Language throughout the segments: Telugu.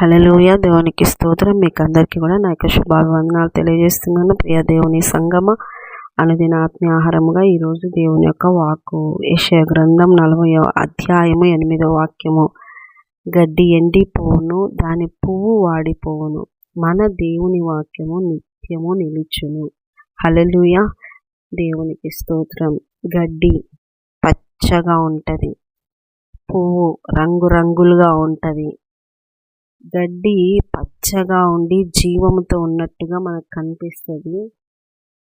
హలలోయ దేవునికి స్తోత్రం. మీకు అందరికీ కూడా నా యొక్క శుభాభివందనాలు తెలియజేస్తున్నాను. ప్రియ దేవుని సంగమ అనుదిన ఆత్మీయ ఆహారముగా ఈరోజు దేవుని యొక్క వాక్కు యశయ గ్రంథం నలభై అధ్యాయము ఎనిమిదో వాక్యము. గడ్డి ఎండిపోవును దాని పువ్వు వాడిపోవును మన దేవుని వాక్యము నిత్యము నిలుచును. హలలుయ దేవునికి స్తోత్రం. గడ్డి పచ్చగా ఉంటుంది పువ్వు రంగురంగులుగా ఉంటుంది గడ్డి పచ్చగా ఉండి జీవముతో ఉన్నట్టుగా మనకు కనిపిస్తుంది.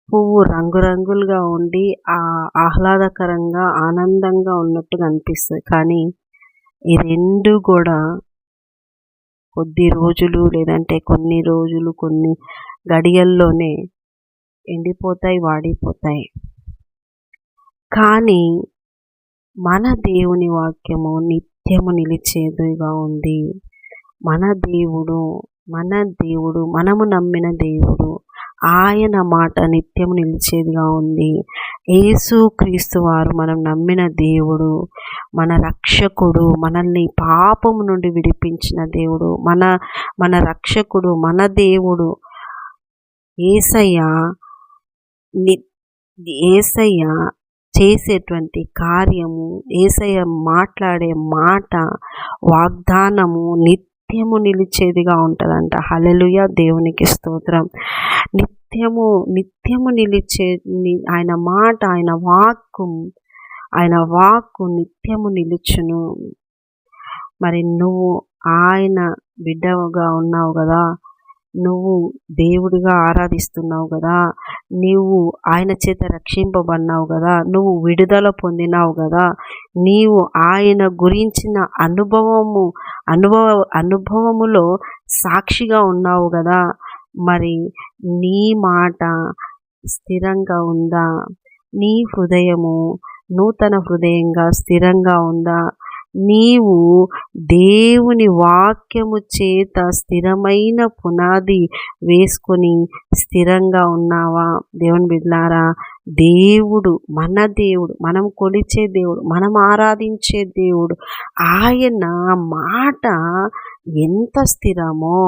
పువ్వు రంగురంగులుగా ఉండి ఆ ఆహ్లాదకరంగా ఆనందంగా ఉన్నట్టుగా అనిపిస్తుంది కానీ ఈ రెండు కూడా కొద్ది రోజులు లేదంటే కొన్ని రోజులు కొన్ని గడియల్లోనే ఎండిపోతాయి వాడిపోతాయి. కానీ మన దేవుని వాక్యము నిత్యము నిలిచేదిగా ఉంది. మన దేవుడు మన దేవుడు మనము నమ్మిన దేవుడు ఆయన మాట నిత్యం నిలిచేదిగా ఉంది. యేసు క్రీస్తు వారు మనం నమ్మిన దేవుడు మన రక్షకుడు మనల్ని పాపము నుండి విడిపించిన దేవుడు మన మన రక్షకుడు మన దేవుడు ఏసయ్య ని ఏసయ్య చేసేటువంటి కార్యము ఏసయ్య మాట్లాడే మాట వాగ్దానము నిత్య నిత్యము నిలిచేదిగా ఉంటుందంట. హలలుయ దేవునికి స్తోత్రం. నిత్యము నిత్యము నిలిచే ఆయన మాట ఆయన వాక్కు ఆయన వాక్కు నిత్యము నిలుచును. మరి నువ్వు ఆయన బిడ్డగా ఉన్నావు కదా. నువ్వు దేవుడిగా ఆరాధిస్తున్నావు కదా. నీవు ఆయన చేత రక్షింపబడినావు కదా. నువ్వు విడుదల పొందినావు కదా. నీవు ఆయన గురించిన అనుభవము అనుభవ అనుభవములో సాక్షిగా ఉన్నావు కదా. మరి నీ మాట స్థిరంగా ఉందా? నీ హృదయము నూతన హృదయంగా స్థిరంగా ఉందా? నీవు దేవుని వాక్యము చేత స్థిరమైన పునాది వేసుకొని స్థిరంగా ఉన్నావా? దేవుని బిడ్లారా దేవుడు మన దేవుడు మనం కొలిచే దేవుడు మనం ఆరాధించే దేవుడు ఆయన మాట ఎంత స్థిరమో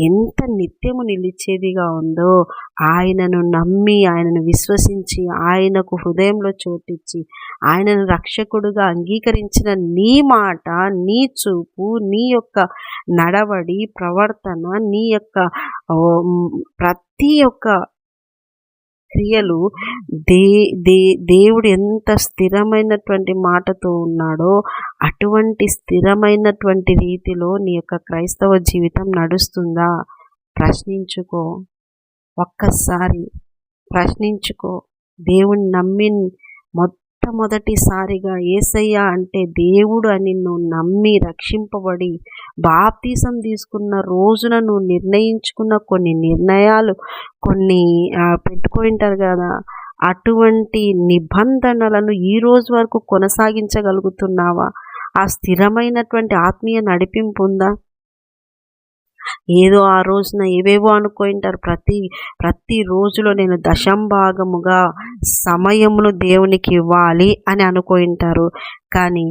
ఎంత నిత్యము నిలిచేదిగా ఉందో ఆయనను నమ్మి ఆయనను విశ్వసించి ఆయనకు హృదయంలో చోటిచ్చి ఆయనను రక్షకుడుగా అంగీకరించిన నీ మాట నీ చూపు నీ యొక్క నడవడి ప్రవర్తన నీ యొక్క ప్రతి ఒక్క క్రియలు దే దే దేవుడు ఎంత స్థిరమైనటువంటి మాటతో ఉన్నాడో అటువంటి స్థిరమైనటువంటి రీతిలో నీ యొక్క క్రైస్తవ జీవితం నడుస్తుందా? ప్రశ్నించుకో. ఒక్కసారి ప్రశ్నించుకో. దేవుని నమ్మి మొట్టమొదటిసారిగా ఏసయ్య అంటే దేవుడు అని నువ్వు నమ్మి రక్షింపబడి బాప్తీసం తీసుకున్న రోజున నువ్వు నిర్ణయించుకున్న కొన్ని నిర్ణయాలు కొన్ని పెట్టుకుంటారు కదా అటువంటి నిబంధనలను ఈ రోజు వరకు కొనసాగించగలుగుతున్నావా? ఆ స్థిరమైనటువంటి ఆత్మీయ నడిపింపు ఉందా? ఏదో ఆ రోజున ఏవేవో అనుకుంటారు ప్రతి ప్రతి రోజులో నేను దశంభాగముగా సమయమును దేవునికి ఇవ్వాలి అని అనుకుంటారు కానీ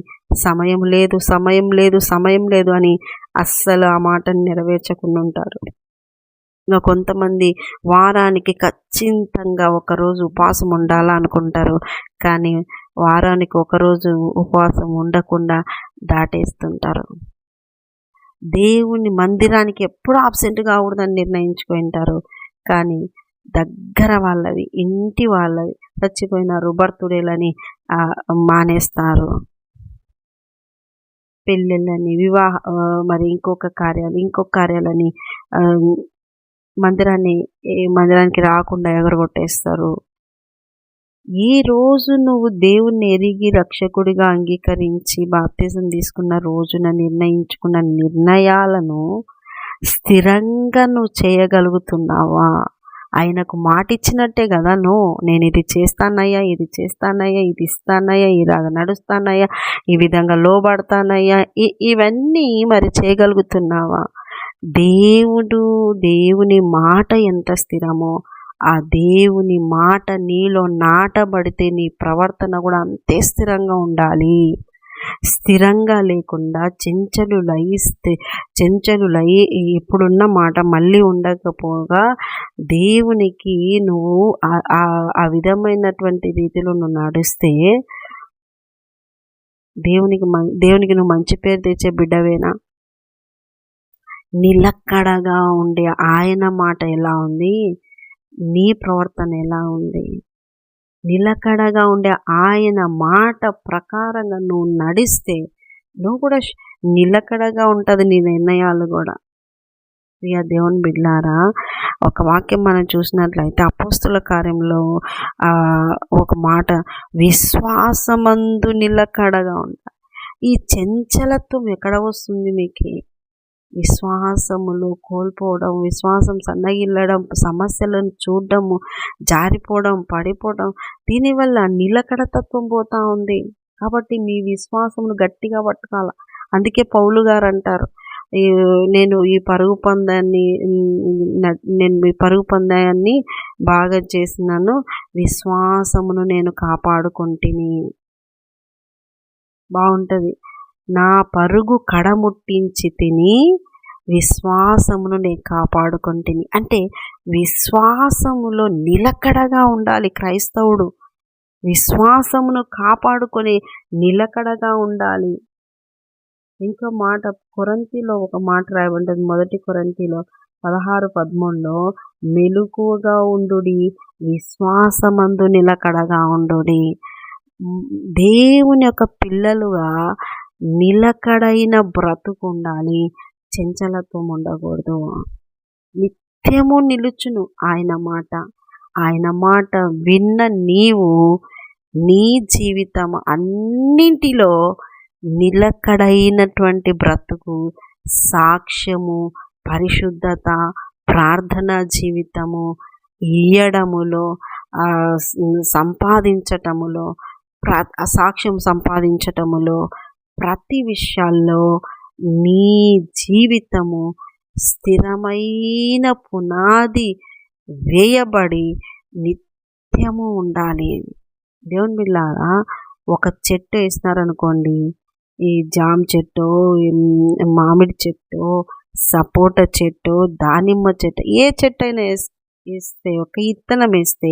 సమయం లేదు సమయం లేదు సమయం లేదు అని అస్సలు ఆ మాటను నెరవేర్చకుండా ఉంటారు. ఇంకా కొంతమంది వారానికి ఖచ్చితంగా ఒకరోజు ఉపవాసం ఉండాలా అనుకుంటారు. కానీ వారానికి ఒకరోజు ఉపవాసం ఉండకుండా దాటేస్తుంటారు. దేవుని మందిరానికి ఎప్పుడు ఆబ్సెంట్ కాకూడదని నిర్ణయించుకుంటారు. కానీ దగ్గర వాళ్ళవి ఇంటి వాళ్ళవి చచ్చిపోయినారు రుబర్తుడేలని మానేస్తారు. పెళ్ళిళ్ళని వివాహ మరి ఇంకొక కార్యాలు ఇంకొక కార్యాలని మందిరాన్ని మందిరానికి రాకుండా ఎగరగొట్టేస్తారు. ఈ రోజు నువ్వు దేవుణ్ణి ఎరిగి రక్షకుడిగా అంగీకరించి బాప్తిజం తీసుకున్న రోజున నిర్ణయించుకున్న నిర్ణయాలను స్థిరంగా నువ్వు చేయగలుగుతున్నావా? ఆయనకు మాట ఇచ్చినట్టే కదా నువ్వు నేను ఇది చేస్తానయ్యా ఇది చేస్తానయ్యా ఇది ఇస్తానయ్యా ఇలాగ నడుస్తానయ్యా ఈ విధంగా లోబడతానయ్యా ఇవన్నీ మరి చేయగలుగుతున్నావా? దేవుడు దేవుని మాట ఎంత స్థిరమో ఆ దేవుని మాట నీలో నాటబడితే నీ ప్రవర్తన కూడా అంతే స్థిరంగా ఉండాలి. స్థిరంగా లేకుండా చెంచలులై స్థి- చెంచలులై ఇప్పుడున్న మాట మళ్ళీ ఉండకపోగా దేవునికి నువ్వు ఆ- ఆ- విధమైనటువంటి రీతిలో నువ్వు నడిస్తే దేవునికి దేవునికి నువ్వు మంచి పేరు తెచ్చే బిడ్డవేనా? నిలక్కడగా ఉండే ఆయన మాట ఎలా ఉంది? నీ ప్రవర్తన ఎలా ఉంది? నిలకడగా ఉండే ఆయన మాట ప్రకారంగా నువ్వు నడిస్తే నువ్వు కూడా నిలకడగా ఉంటుంది నీ నిర్ణయాలు కూడా. ప్రియ దేవుని బిడ్లారా ఒక వాక్యం మనం చూసినట్లయితే అపోస్తుల కార్యంలో ఒక మాట విశ్వాసమందు నిలకడగా ఉంటా ఈ చంచలత్వం ఎక్కడ వస్తుంది మీకు? విశ్వాసములో కోల్పోవడం విశ్వాసం సన్నగిల్లడం సమస్యలను చూడడము జారిపోవడం పడిపోవడం దీనివల్ల నిలకడతత్వం పోతూ ఉంది. కాబట్టి మీ విశ్వాసమును గట్టిగా పట్టుకోవాలి. అందుకే పౌలు గారు అంటారు ఈ నేను ఈ పరుగు పందాన్ని నేను ఈ పరుగు పందాన్ని బాగా చేసినాను విశ్వాసమును నేను కాపాడుకుంటుని. బాగుంటుంది. నా పరుగు కడముట్టించి తిని విశ్వాసమును నేను కాపాడుకుంటుని అంటే విశ్వాసములో నిలకడగా ఉండాలి క్రైస్తవుడు. విశ్వాసమును కాపాడుకొని నిలకడగా ఉండాలి. ఇంకో మాట కొరంతిలో ఒక మాట రాయబడింది. మొదటి కొరంతిలో పదహారు పద్మంలో మెలుకువగా ఉండుడి విశ్వాసమందు నిలకడగా ఉండుడి. దేవుని యొక్క పిల్లలుగా నిలకడైన బ్రతుకు ఉండాలి చంచలత్వం ఉండకూడదు నిత్యము నిలుచును ఆయన మాట. ఆయన మాట విన్న నీవు నీ జీవితం అన్నింటిలో నిలకడైనటువంటి బ్రతుకు సాక్ష్యము పరిశుద్ధత ప్రార్థన జీవితము ఇయ్యడములో సంపాదించటములో ప్ర సాక్ష్యం సంపాదించటములో ప్రతి విషయాల్లో నీ జీవితము స్థిరమైన పునాది వేయబడి నిత్యము ఉండాలి. దేవుని బిళ్ళారా ఒక చెట్టు వేసినారనుకోండి ఈ జామ చెట్టు మామిడి చెట్టు సపోటా చెట్టు దానిమ్మ చెట్టు ఏ చెట్టు అయినా వేస్తే ఒక ఇత్తనం వేస్తే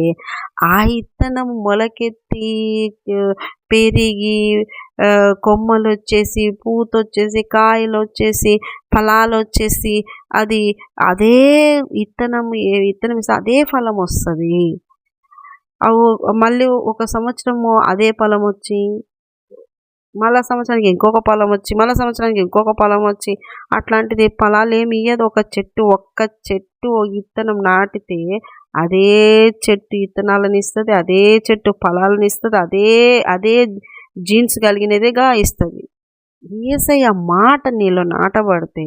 ఆ ఇత్తనం మొలకెత్తి పెరిగి కొమ్మలు వచ్చేసి పూత వచ్చేసి కాయలు వచ్చేసి ఫలాలు వచ్చేసి అది అదే ఇత్తనం ఏ విత్తనం అదే ఫలం వస్తుంది. అవు మళ్ళీ ఒక సంవత్సరము అదే ఫలం వచ్చి మళ్ళా సంవత్సరానికి ఇంకొక పొలం వచ్చి మళ్ళా సంవత్సరానికి ఇంకొక పొలం వచ్చి అట్లాంటిది ఫలాలు ఏమి ఇయ్యదు. ఒక చెట్టు ఒక్క చెట్టు విత్తనం ఇత్తనం నాటితే అదే చెట్టు ఇత్తనాలను ఇస్తుంది అదే చెట్టు ఫలాలను ఇస్తుంది అదే అదే జీన్స్ కలిగినదిగా ఇస్తుంది ఏసయ్య మాట నీలో నాటబడితే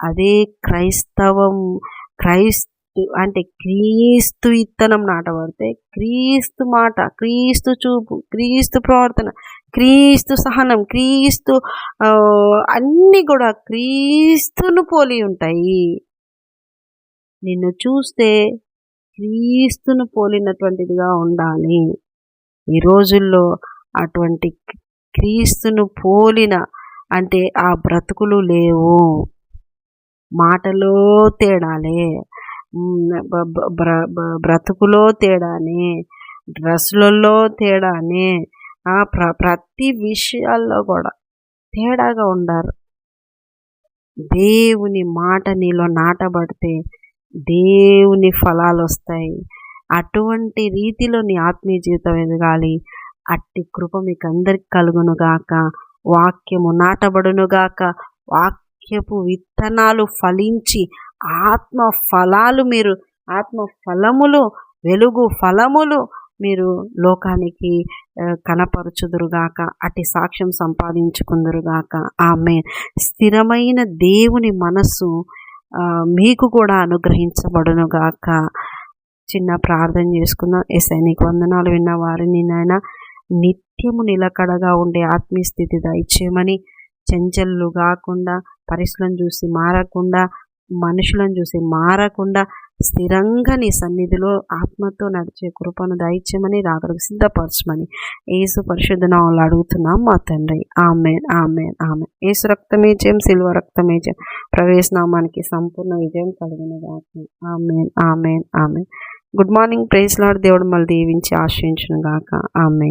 అదే క్రైస్తవం క్రైస్తు అంటే క్రీస్తు ఇత్తనం నాటబడితే క్రీస్తు మాట క్రీస్తు చూపు క్రీస్తు ప్రవర్తన క్రీస్తు సహనం క్రీస్తు అన్నీ కూడా క్రీస్తును పోలి ఉంటాయి. నిన్ను చూస్తే క్రీస్తును పోలినటువంటిదిగా ఉండాలి. ఈ రోజుల్లో అటువంటి క్రీస్తును పోలిన అంటే ఆ బ్రతుకులు లేవు. మాటలో తేడాలే. బ్ర- బ్రతుకులో తేడానే. డ్రెస్సులలో తేడానే. ఆ ప్ర ప్రతి విషయాల్లో కూడా తేడాగా ఉండారు. దేవుని మాట నీలో నాటబడితే దేవుని ఫలాలు వస్తాయి అటువంటి రీతిలో నీ ఆత్మీయ జీవితం ఎదగాలి. అట్టి కృప మీకు అందరికి కలుగునుగాక. వాక్యము నాటబడును గాక వాక్యపు విత్తనాలు ఫలించి ఆత్మ ఫలాలు మీరు ఆత్మ ఫలములు వెలుగు ఫలములు మీరు లోకానికి కనపరచుదురుగాక. అట్టి సాక్ష్యం సంపాదించుకుందరుగాక. ఆమె స్థిరమైన దేవుని మనస్సు మీకు కూడా అనుగ్రహించబడునుగాక. చిన్న ప్రార్థన చేసుకుందాం. ఎస్ఐ నీకు వందనాలు విన్న వారిని నాయన. నిత్యము నిలకడగా ఉండే ఆత్మీయస్థితి దయచేయమని చెంచల్లు కాకుండా పరిస్థితులను చూసి మారకుండా మనుషులను చూసి మారకుండా స్థిరంగా నీ సన్నిధిలో ఆత్మతో నడిచే కృపను దయచేయమని రాకడకు సిద్ధపరచమని ఏసు పరిశుద్ధనాలు అడుగుతున్నాం మా తండ్రి. ఆమెన్ ఆమెన్ ఆమె ఏసు రక్తమే జయం సిల్వ రక్తమే జయం. ప్రవేశనామానికి సంపూర్ణ విజయం కలిగిన గాక amen amen amen. Good morning praise lord దేవుడు మళ్ళీ దీవించి ఆశ్రయించును గాక. ఆమె